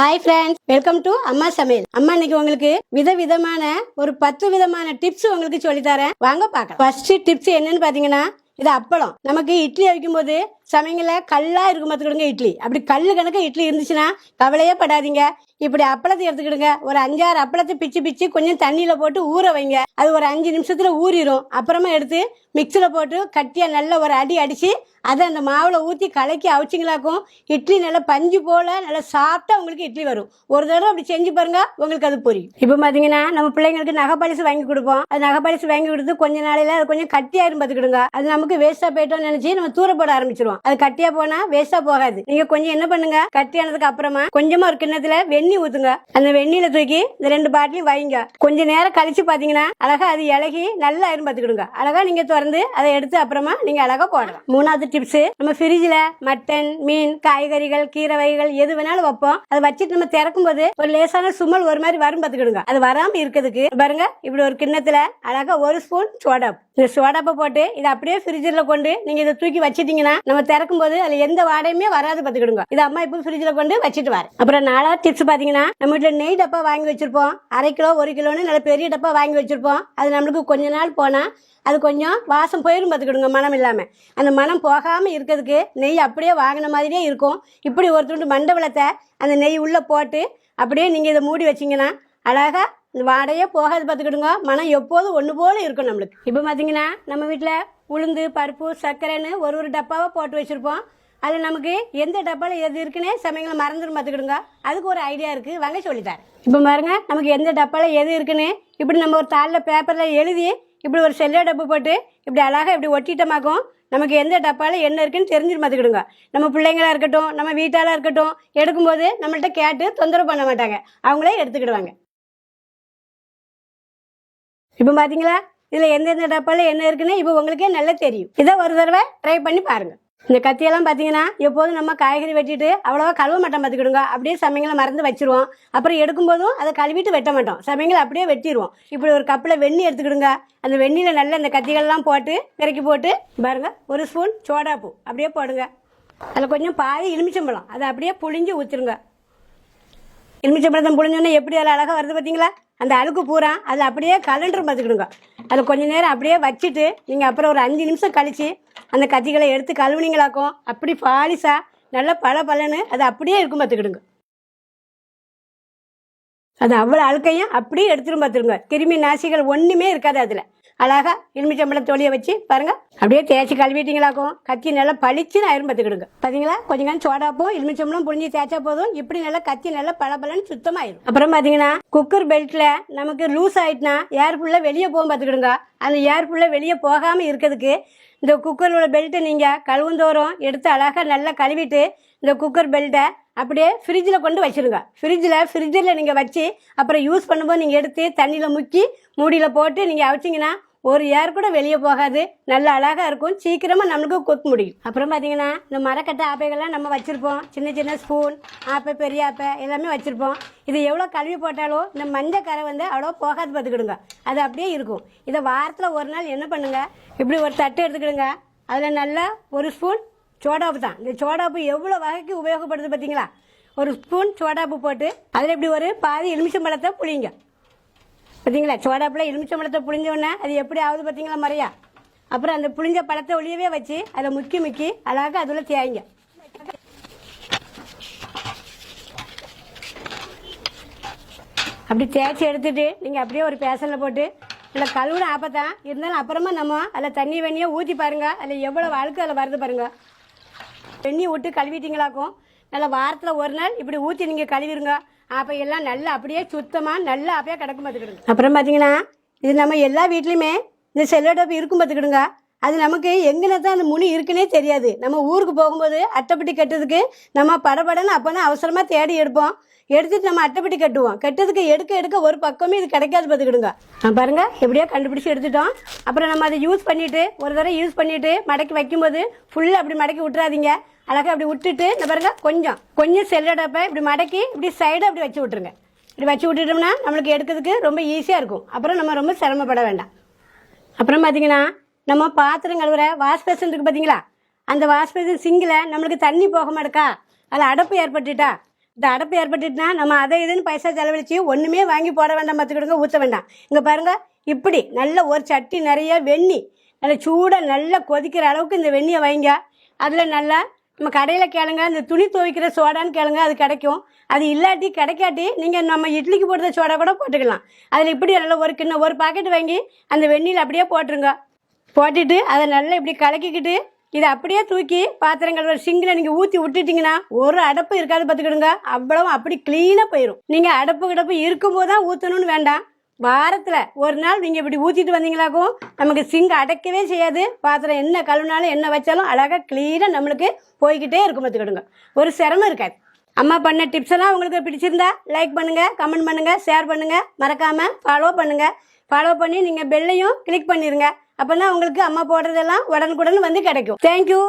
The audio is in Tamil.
ஹாய் ஃப்ரெண்ட்ஸ் வெல்கம் டு அம்மா சமையல் அம்மா இன்னைக்கு உங்களுக்கு விதவிதமான ஒரு பத்து விதமான டிப்ஸ் உங்களுக்கு சொல்லி தரேன் வாங்க பார்க்கலாம். ஃபர்ஸ்ட் டிப்ஸ் என்னன்னு பாத்தீங்கன்னா இது அப்பளம். நமக்கு இட்லி அவிக்கும் போது சமயங்களில் கல்லா இருக்கும் பார்த்துக்கிடுங்க இட்லி. அப்படி கல்லு கணக்கு இட்லி இருந்துச்சுன்னா கவலையே படாதீங்க. இப்படி அப்பளத்தை எடுத்துக்கிடுங்க. ஒரு அஞ்சாறு அப்பளத்தை பிச்சு பிச்சு கொஞ்சம் தண்ணியில் போட்டு ஊற வைங்க. அது ஒரு அஞ்சு நிமிஷத்தில் ஊறிடும் அப்புறமா எடுத்து மிக்சியில் போட்டு கட்டியாக நல்ல ஒரு அடி அடித்து அதை அந்த மாவில் ஊற்றி கலக்கி அவிச்சிங்களாக்கும் இட்லி நல்லா பஞ்சு போல் நல்லா சாப்பிட்டா உங்களுக்கு இட்லி வரும். ஒரு தடவை அப்படி செஞ்சு பாருங்கள் உங்களுக்கு அது புரியும். இப்போ பார்த்தீங்கன்னா நம்ம பிள்ளைங்களுக்கு நகைப்பரிசு வாங்கி கொடுப்போம். அது நகைப்பரிசு வாங்கி கொடுத்து கொஞ்ச நாளையில் அது கொஞ்சம் கட்டியாயிரும் பார்த்துக்கிடுங்க அது நமக்கு வேஸ்ட்டாக போயிட்டோம்னு நினச்சி நம்ம தூர போட ஆரம்பிச்சிருவோம். அது கட்டியா போனா வேஸ்டா போகாது. நீங்க கொஞ்சம் என்ன பண்ணுங்க? கட்டியானதுக்கு அப்புறமா கொஞ்சமா ஒரு கிண்ணத்துல வெண்ணி ஊத்துங்க. அந்த வெண்ணில தூக்கி இந்த ரெண்டு பாட்டிலையும் வைங்க. கொஞ்ச நேரம் கழிச்சு பாத்தீங்கன்னா அழகா அது இலகி நல்லா ஆயிரும் பாத்துக்கிடுங்க அழகா நீங்க திறந்து அதை எடுத்து அப்புறமா நீங்க அழகா போடலாம். மூணாவது டிப்ஸ் நம்ம ஃப்ரிட்ஜ்ல மட்டன் மீன் காய்கறிகள் கீரை வகைகள் எது வேணாலும் வைப்போம். அதை வச்சுட்டு நம்ம திறக்கும் போது ஒரு லேசான சுமல் ஒரு மாதிரி வரும் பார்த்துக்கிடுங்க. அது வராம இருக்கிறதுக்கு பாருங்க இப்படி ஒரு கிண்ணத்துல அழகா ஒரு ஸ்பூன் சோடாப் இந்த சோடாப்பை போட்டு இதை அப்படியே ஃப்ரிட்ஜில் கொண்டு நீங்க இதை தூக்கி வச்சிட்டீங்கன்னா நம்ம திறக்கும் போது அதுல எந்த வாடையுமே வராது பார்த்துக்கிடுங்க இது அம்மா இப்போ ஃப்ரிட்ஜில் கொண்டு வச்சுட்டு வரேன் அப்புறம் நாலா டிப்ஸ் பாத்தீங்கன்னா நம்ம வீட்டில் நெய் டப்பா வாங்கி வச்சிருப்போம். அரை கிலோ ஒரு கிலோன்னு நல்ல பெரிய டப்பா வாங்கி வச்சிருப்போம். அது நம்மளுக்கு கொஞ்ச நாள் போனா அது கொஞ்சம் வாசம் போயிடும் பார்த்துக்கிடுங்க மனம் இல்லாமல் அந்த மனம் போகாமல் இருக்கிறதுக்கு நெய் அப்படியே வாங்கின மாதிரியே இருக்கும். இப்படி ஒரு துண்டு மண்டபலத்தை அந்த நெய் உள்ளே போட்டு அப்படியே நீங்கள் இதை மூடி வச்சிங்கன்னா அழகாக இந்த வாடையே போகாது பார்த்துக்கிடுங்க மனம் எப்போதும் ஒன்று போல இருக்கும் நம்மளுக்கு. இப்போ பார்த்தீங்கன்னா நம்ம வீட்டில் உளுந்து பருப்பு சர்க்கரைன்னு ஒரு ஒரு டப்பாவை போட்டு வச்சுருப்போம். அது நமக்கு எந்த டப்பாவில் எது இருக்குன்னே சமயங்களை மறந்துடும் பார்த்துக்கிடுங்க. அதுக்கு ஒரு ஐடியா இருக்குது வாங்க சொல்லித்தரேன். இப்போ பாருங்க நமக்கு எந்த டப்பாவில் எது இருக்குன்னு. இப்படி நம்ம ஒரு தாளில் பேப்பரில் எழுதி இப்படி ஒரு செல்லோ டப்பு போட்டு இப்படி அழகாக இப்படி ஒட்டிட்டமாக்கும். நமக்கு எந்த டப்பாவில் என்ன இருக்குன்னு தெரிஞ்சு பார்த்துக்கிடுங்க. நம்ம பிள்ளைங்களா இருக்கட்டும் நம்ம வீட்டாளாக இருக்கட்டும் எடுக்கும்போது நம்மள்கிட்ட கேட்டு தொந்தரவு பண்ண மாட்டாங்க. அவங்களே எடுத்துக்கிடுவாங்க. இப்போ பார்த்தீங்களா இதில் எந்தெந்த டப்பாவில் என்ன இருக்குன்னு இப்போ உங்களுக்கே நல்லா தெரியும். இதை ஒரு தடவை ட்ரை பண்ணி பாருங்கள் இந்த கத்தியெல்லாம் பார்த்தீங்கன்னா எப்போதும் நம்ம காய்கறி வெட்டிட்டு அவ்வளோவா கழுவ மாட்டோம் பார்த்துக்கிடுங்க அப்படியே சமையலை மறந்து வச்சிருவோம். அப்புறம் எடுக்கும்போதும் அதை கழுவிட்டு வெட்ட மாட்டோம். சமையலை அப்படியே வெட்டிடுவோம் இப்படி ஒரு கப்பில் வெண்ணி எடுத்துக்கிடுங்க. அந்த வெண்ணியில் நல்ல இந்த கத்திகள்லாம் போட்டு இறக்கி போட்டு பாருங்கள் ஒரு ஸ்பூன் சோடாப்பூ அப்படியே போடுங்க. அதில் கொஞ்சம் பாதி எலுமிச்சம்பழம். அதை அப்படியே புழிஞ்சு ஊற்றுருங்க எலுமிச்சம்பழத்தை புழிஞ்சோன்னே எப்படி அதில் அழகாக வருது பார்த்தீங்களா அந்த அழுக்கு பூரா அதில் அப்படியே கலண்டர் பார்த்துக்கிடுங்க அதில் கொஞ்ச நேரம் அப்படியே வச்சுட்டு நீங்கள் அப்புறம் ஒரு அஞ்சு நிமிஷம் கழிச்சு அந்த கத்திகளை எடுத்து கழுவுனீங்களாக்கும். அப்படி பாலிசா நல்லா பல பலன்னு அது அப்படியே இருக்கும் பார்த்துக்கிடுங்க. அது அவ்வளோ அழுக்கையும் அப்படியே எடுத்துரும் பார்த்துருங்க. கிருமி நாசிகள் ஒன்றுமே இருக்காது அதில். அழகா எலுமிச்சம்பழம் தொலியை வச்சு பாருங்க. அப்படியே தேய்ச்சி கழுவிட்டீங்களாக்கும். கத்தி நல்லா பளிச்சுன்னு ஆயிரும் பார்த்துக்கிடுங்க பார்த்தீங்களா கொஞ்சம் நேரம் சோடாப்போம் எலுமிச்சம்பழம் புரிஞ்சு தேய்ச்சா போதும். இப்படி நல்லா கத்தி நல்லா பளபளன்னு சுத்தமாயிடும் அப்புறம் பார்த்தீங்கன்னா குக்கர் பெல்ட்ல நமக்கு லூஸ் ஆயிட்டுனா ஏர் ஃபுல்லாக வெளியே போகும் பார்த்துக்கிடுங்க அந்த ஏர் ஃபுல்லாக வெளியே போகாமல் இருக்கிறதுக்கு இந்த குக்கரோட பெல்ட்டை நீங்கள் கழுவுந்தோறும் எடுத்து அழகாக நல்லா கழுவிட்டு இந்த குக்கர் பெல்ட்டை அப்படியே ஃப்ரிட்ஜில் கொண்டு வச்சுருங்க. ஃப்ரிட்ஜில் ஃப்ரிட்ஜில் நீங்கள் வச்சு அப்புறம் யூஸ் பண்ணும்போது நீங்கள் எடுத்து தண்ணியில் முக்கி மூடியில் போட்டு நீங்கள் அவிச்சிங்கன்னா ஒரு ஏர் கூட வெளியே போகாது. நல்ல அழகாக இருக்கும். சீக்கிரமாக நம்மளுக்கு கொக்க முடியும். அப்புறம் பார்த்தீங்கன்னா இந்த மரக்கட்டை ஆப்பைகள்லாம் நம்ம வச்சுருப்போம். சின்ன சின்ன ஸ்பூன் ஆப்பை பெரிய ஆப்பை எல்லாமே வச்சுருப்போம். இது எவ்வளோ கழுவி போட்டாலும் இந்த மஞ்சள் கரை வந்து அவ்வளோ போகாது பார்த்துக்கிடுங்க அது அப்படியே இருக்கும். இதை வாரத்தில் ஒரு நாள் என்ன பண்ணுங்கள் இப்படி ஒரு தட்டு எடுத்துக்கிடுங்க. அதில் நல்லா ஒரு ஸ்பூன் சோடாப்பு தான். இந்த சோடாப்பு எவ்வளோ வகைக்கு உபயோகப்படுது பார்த்தீங்களா ஒரு ஸ்பூன் சோடாப்பு போட்டு அதில் இப்படி ஒரு பாதி எலுமிச்சம்பழத்தை புளிங்க பார்த்தீங்களா சோடாப்பில் எலுமிச்சம்பழத்தை புளிஞ்ச அது எப்படி ஆகுது பார்த்தீங்களா மறையா? அப்புறம் அந்த புளிஞ்ச பழத்தை ஒளியவே வச்சு அதில் முக்கி முக்கி அழகாக அதில் தேய்ங்க. அப்படி தேய்ச்சி எடுத்துட்டு நீங்கள் அப்படியே ஒரு பேசனில் போட்டு இல்லை கழுவுன ஆப்பத்தான். இருந்தாலும் அப்புறமா நம்ம அதில் தண்ணி வண்ணியை ஊற்றி பாருங்கள் அதில் எவ்வளோ வாழ்க்கை அதில் வருது பாருங்க. தண்ணி விட்டு கழுவிட்டீங்களாக்கும்? நல்லா வாரத்தில் ஒரு நாள் இப்படி ஊற்றி நீங்கள் கழுவிடுங்க அப்போ எல்லாம் நல்லா அப்படியே சுத்தமாக நல்லா அப்படியே கிடக்கும் பார்த்துக்கிடுங்க. அப்புறம் பார்த்தீங்கன்னா இது நம்ம எல்லா வீட்லேயுமே இந்த செல்லோ டப்பு இருக்கும் பார்த்துக்கிடுங்க. அது நமக்கு எங்கே தான் அந்த முனி இருக்குன்னே தெரியாது. நம்ம ஊருக்கு போகும்போது அட்டைப்பட்டி கட்டுறதுக்கு நம்ம படபடன்னு அப்போ தான் அவசரமாக தேடி எடுப்போம். எடுத்துட்டு நம்ம அட்டைப்பட்டி கட்டுவோம். கட்டுறதுக்கு எடுக்க எடுக்க ஒரு பக்கமே இது கிடைக்காது பார்த்துக்கிடுங்க. நான் பாருங்க எப்படியோ கண்டுபிடிச்சி எடுத்துட்டோம். அப்புறம் நம்ம அதை யூஸ் பண்ணிட்டு ஒரு தடவை யூஸ் பண்ணிட்டு மடக்கி வைக்கும்போது ஃபுல்லாக அப்படி மடக்கி விட்டுறாதீங்க. அழகாக அப்படி விட்டுட்டு இந்த பாருங்க கொஞ்சம் கொஞ்சம் செல்லடப்ப இப்படி மடக்கி இப்படி சைடு அப்படி வச்சு விட்டுருங்க. இப்படி வச்சு விட்டுட்டோம்னா நம்மளுக்கு எடுக்கிறதுக்கு ரொம்ப ஈஸியாக இருக்கும். அப்புறம் நம்ம ரொம்ப சிரமப்பட வேண்டாம். அப்புறம் பார்த்தீங்கன்னா நம்ம பாத்திரம் கழுவுற வாஷ் பேசன் இருக்குது பார்த்தீங்களா அந்த வாஷ் பேசன் சிங்கில் நம்மளுக்கு தண்ணி போக மாட்டேக்கா அதில் அடப்பு ஏற்பட்டுட்டா? இந்த அடப்பு ஏற்பட்டுட்டுனா நம்ம அதை இதுன்னு பைசா செலவழிச்சு ஒன்றுமே வாங்கி போட வேண்டாம் பார்த்துக்கிடுங்க ஊற்ற வேண்டாம். இங்கே பாருங்கள் இப்படி நல்ல ஒரு சட்டி நிறைய வெண்ணி நல்லா சூடாக நல்லா கொதிக்கிற அளவுக்கு இந்த வெண்ணியை வைங்க. அதில் நல்லா நம்ம கடையில் கேளுங்க இந்த துணி துவைக்கிற சோடான்னு கேளுங்க அது கிடைக்கும். அது இல்லாட்டி கிடைக்காட்டி நீங்கள் நம்ம இட்லிக்கு போடுற சோடா கூட போட்டுக்கலாம். அதில் இப்படி நல்லா ஒரு கிண்ணம் ஒரு பாக்கெட் வாங்கி அந்த வெந்நியில் அப்படியே போட்டுருங்க. போட்டுட்டு அதை நல்லா இப்படி கலக்கிக்கிட்டு இதை அப்படியே தூக்கி பாத்திரங்கள் ஒரு சிங்கில் நீங்கள் ஊற்றி விட்டுட்டீங்கன்னா ஒரு அடப்பு இருக்காது பார்த்துக்கிடுங்க. அவ்வளவு அப்படி க்ளீனாக போயிடும் நீங்கள் அடப்பு கிடப்பு இருக்கும்போது தான் ஊற்றணும்னு வேண்டாம். வாரத்தில் ஒரு நாள் நீங்கள் இப்படி ஊற்றிட்டு வந்தீங்களாக்கும் நமக்கு சிங்க் அடைக்கவே செய்யாது. பாத்திரம் என்ன கழுவினாலும் என்ன வச்சாலும் அழகாக க்ளீனாக நம்மளுக்கு போய்கிட்டே இருக்கும் பார்த்துக்கிடுங்க. ஒரு சிரமம் இருக்காது. அம்மா பண்ண டிப்ஸ் எல்லாம் உங்களுக்கு பிடிச்சிருந்தா லைக் பண்ணுங்கள் கமெண்ட் பண்ணுங்கள் ஷேர் பண்ணுங்கள் மறக்காமல் ஃபாலோ பண்ணுங்கள் ஃபாலோ பண்ணி நீங்கள் பெல்லையும் கிளிக் பண்ணிடுங்க அப்பதான் உங்களுக்கு அம்மா போடுறதெல்லாம் உடனுக்குடன் வந்து கிடைக்கும். தேங்க்யூ